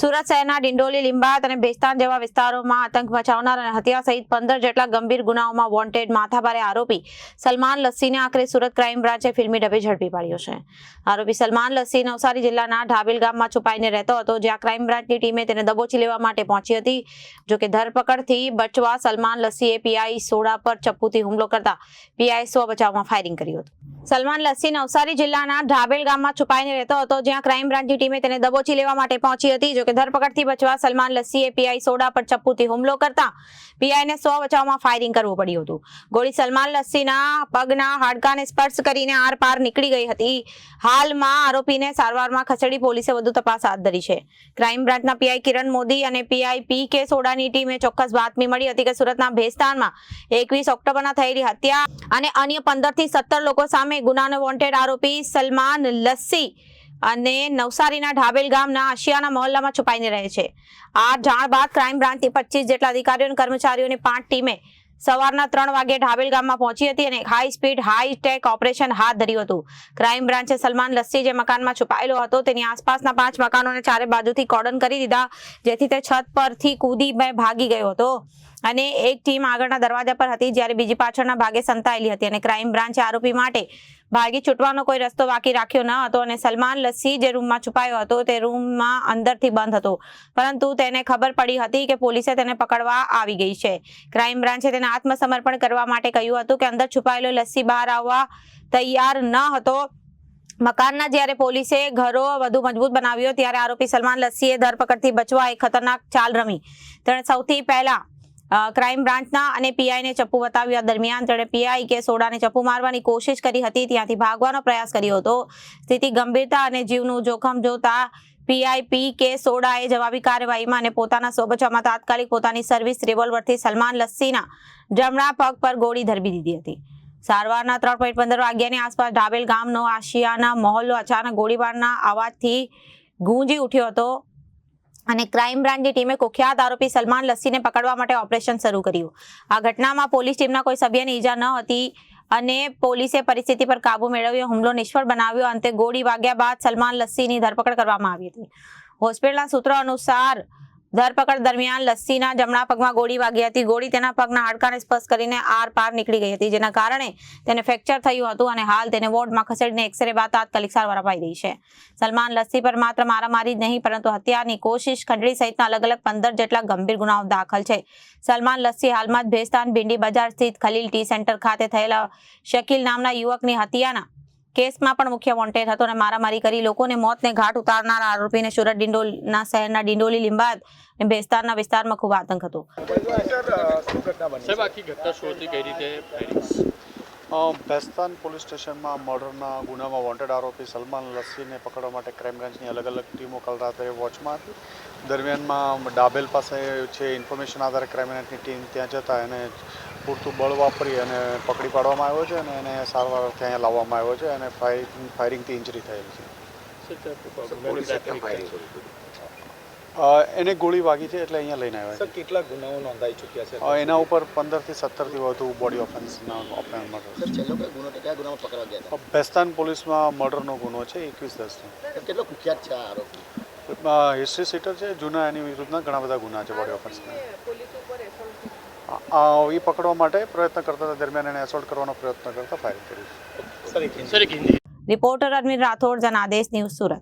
સુરત શહેરના ડિંડોલી, લિંબાયત અને બેસ્તાન જેવા વિસ્તારોમાં આતંક મચાવનાર અને હત્યા સહિત પંદર જેટલા ગંભીર ગુનાઓમાં વોન્ટેડ માથાભારે આરોપી સલમાન લસ્સીને આખરે સુરત ક્રાઇમ બ્રાન્ચે ફિલ્મી ઢબે ઝડપી પાડ્યો છે. આરોપી સલમાન લસ્સી નવસારી જિલ્લાના ઢાબેલ ગામમાં છુપાઈને રહેતો હતો, જ્યાં ક્રાઇમ બ્રાન્ચની ટીમે તેને દબોચી લેવા માટે પહોંચી હતી. જોકે ધરપકડથી બચવા સલમાન લસ્સીએ પીઆઈ સોડા પર ચપ્પુથી હુમલો કરતા પીઆઈ સો બચાવમાં ફાયરિંગ કર્યું હતું. સલમાન લસ્સી નવસારી જિલ્લાના ઢાબેલ ગામમાં છુપાઈને રહેતો હતો, જ્યાં ક્રાઇમ બ્રાન્ચની ટીમે તેને દબોચી લેવા માટે પહોંચી હતી. જોકે ધરપકડથી બચવા સલમાન લસ્સીએ પીઆઈ સોડા પર ચપ્પુથી હુમલો કરતા પીઆઈને સ્વ બચાવમાં ફાયરિંગ કરવું પડ્યું હતું. ગોળી સલમાન લસ્સીના પગના હાડકાને સ્પર્શ કરીને આર પાર નીકળી ગઈ હતી. હાલમાં આરોપીને સારવારમાં ખસેડી પોલીસે વધુ તપાસ હાથ ધરી છે. ક્રાઇમ બ્રાન્ચના પીઆઈ કિરણ મોદી અને પીઆઈ પી કે સોડાની ટીમે ચોક્કસ બાતમી મળી હતી કે સુરતના ભેસ્તાનમાં એકવીસ ઓક્ટોબરના થયેલી હત્યા અને અન્ય પંદરથી સત્તર લોકો સામે ગુનાનો વોન્ટેડ આરોપી સલમાન લસ્સી અને નવસારીના ઢાબેલ ગામના આશિયાના મહોલ્લામાં છુપાઈને રહે છે. આ જાણ બાદ ક્રાઇમ બ્રાન્ચની પચીસ જેટલા અધિકારીઓ અને કર્મચારીઓની પાંચ ટીમે સવારના ત્રણ વાગે ઢાબેલ ગામમાં પહોંચી હતી અને high speed high tech operation હાથ ધર્યું હતું. ક્રાઇમ બ્રાન્ચે સલમાન લસ્સી જે મકાનમાં છુપાયેલો હતો તેની આસપાસના પાંચ મકાનોને ચારે બાજુથી કોર્ડન કરી દીધા, જેથી તે છત પરથી કૂદી ભાગી ગયો હતો. અને એક ટીમ આગળના દરવાજા પર હતી જ્યારે બીજી પાછળના ભાગે સંતાયેલી હતી અને ક્રાઇમ બ્રાન્ચે આરોપી માટે ભાગી છૂટવાનો કોઈ રસ્તો બાકી રાખ્યો ન હતો અને સલમાન લસ્સી જે રૂમમાં છુપાયો હતો તે રૂમમાં અંદરથી બંધ હતો. પરંતુ તેને ખબર પડી હતી કે પોલીસે તેને પકડવા આવી ગઈ છે. ક્રાઇમ બ્રાન્ચે તેને આત્મસમર્પણ કરવા માટે કહ્યું હતું કે અંદર છુપાયેલો લસ્સી બહાર આવવા તૈયાર ન હતો. મકાનના જ્યારે પોલીસે ઘરો વધુ મજબૂત બનાવ્યો ત્યારે આરોપી સલમાન લસ્સીએ ધરપકડથી બચવા એક ખતરનાક ચાલ રમી. તેણે સૌથી પહેલા ક્રાઇમ બ્રાન્ચના અને પીઆઈને ચપ્પુ બતાવ્યા. દરમિયાન તેણે પીઆઈ કે સોડાને ચપ્પુ મારવાની કોશિશ કરી હતી. ત્યાંથી ભાગવાનો પ્રયાસ કર્યો હતો. સ્થિતિ ગંભીરતા અને જીવનું જોખમ જોતા પીઆઈ પી કે સોડાએ જવાબી કાર્યવાહીમાં અને પોતાના સોબચામાં તાત્કાલિક પોતાની સર્વિસ રિવોલ્વરથી સલમાન લસ્સીના જમણા પગ પર ગોળી ધરબી દીધી હતી. સારવારના ત્રણ પોઈન્ટ પંદર વાગ્યાની આસપાસ ઢાબેલ ગામનો આશિયાના મહોલ્લો અચાનક ગોળીબારના અવાજથી ગુંજી ઉઠ્યો હતો. અને ક્રાઇમ બ્રાન્ચની ટીમે કુખ્યાત આરોપી સલમાન લસ્સીને પકડવા માટે ઓપરેશન શરૂ કર્યું. આ ઘટનામાં પોલીસ ટીમના કોઈ સભ્યને ઈજા ન હતી અને પોલીસે પરિસ્થિતિ પર કાબુ મેળવ્યો, હુમલો નિષ્ફળ બનાવ્યો, અંતે ગોળી વાગ્યા બાદ સલમાન લસ્સીની ધરપકડ કરવામાં આવી હતી. હોસ્પિટલના સૂત્રો અનુસાર ધરપકડ દરમિયાન લસ્સીના જમણા પગમાં ગોળી વાગી હતી. ગોળી તેના પગના હાડકાને સ્પર્શ કરીને આર પાર નીકળી ગઈ હતી, જેના કારણે તેને ફ્રેક્ચર થયું હતું અને હાલ તેને વોર્ડમાં ખસેડીને એક્સરે બાદ તાત્કાલિક સારવાર અપાઈ રહી છે. સલમાન લસ્સી પર માત્ર મારામારી જ નહીં, પરંતુ હત્યાની કોશિશ ખંડણી સહિતના અલગ અલગ પંદર જેટલા ગંભીર ગુનાઓ દાખલ છે. સલમાન લસ્સી હાલમાં જ ભેસ્તાન, ભીંડી બજાર સ્થિત ખલીલ ટી સેન્ટર ખાતે થયેલા શકીલ નામના યુવકની હત્યાના કેસમાં પણ મુખ્ય વોન્ટેડ હતો અને મારામારી કરી લોકોને મોતને ઘાટ ઉતારનાર આરોપીને સુરત ડિંડોલના શહેરના ડિંડોલી લીંબાદ અને ભેસ્તારના વિસ્તારમાં ખૂબ આતંક હતો સાહેબ આખી ઘટના શું હતી કઈ રીતે firing? અ, બેસ્તાન પોલીસ સ્ટેશનમાં મર્ડરના ગુનામાં વોન્ટેડ આરોપી સલમાન લસ્સીને પકડવા માટે ક્રાઇમ બ્રાન્ચની અલગ અલગ ટીમો કાલ રાત્રે વોચમાં હતી દરમિયાનમાં ડાબેલ પાસે છે ઇન્ફોર્મેશન આધારે ક્રાઇમ બ્રાન્ચની ટીમ ત્યાં જતા એને પૂરતું બળ વાપરી અને પકડી પાડવામાં આવ્યો છે અને એને સારવાર અર્થે અહીંયા લાવવામાં આવ્યો છે અને ફાયરિંગ ફાયરિંગથી ઇન્જરી થયેલ છે. એને ગોળી વાગી છે એટલે અહીંયા લઈને આવ્યા છે. કેટલા ગુનાઓ નોંધાઈ ચૂક્યા છે? એના ઉપર પંદરથી સત્તરથી વધુ બોડી ઓફેન્સના ઓફેન્સ બેસ્તાન પોલીસમાં મર્ડરનો ગુનો છે એકવીસ દસનો. કેટલો કુખ્યાત છે આ આરોપી? હિસ્ટ્રી સીટર છે જૂના એની વિરુદ્ધના ઘણા બધા ગુના છે બોડી ઓફેન્સના એ પકડવા માટે પ્રયત્ન કરતા હતા. દરમિયાન એને એસોલ્ટ કરવાનો પ્રયત્ન કરતા ફાયર કર્યું રિપોર્ટર અરવિંદ રાઠોડ જનાદેશ ન્યૂઝ સુરત.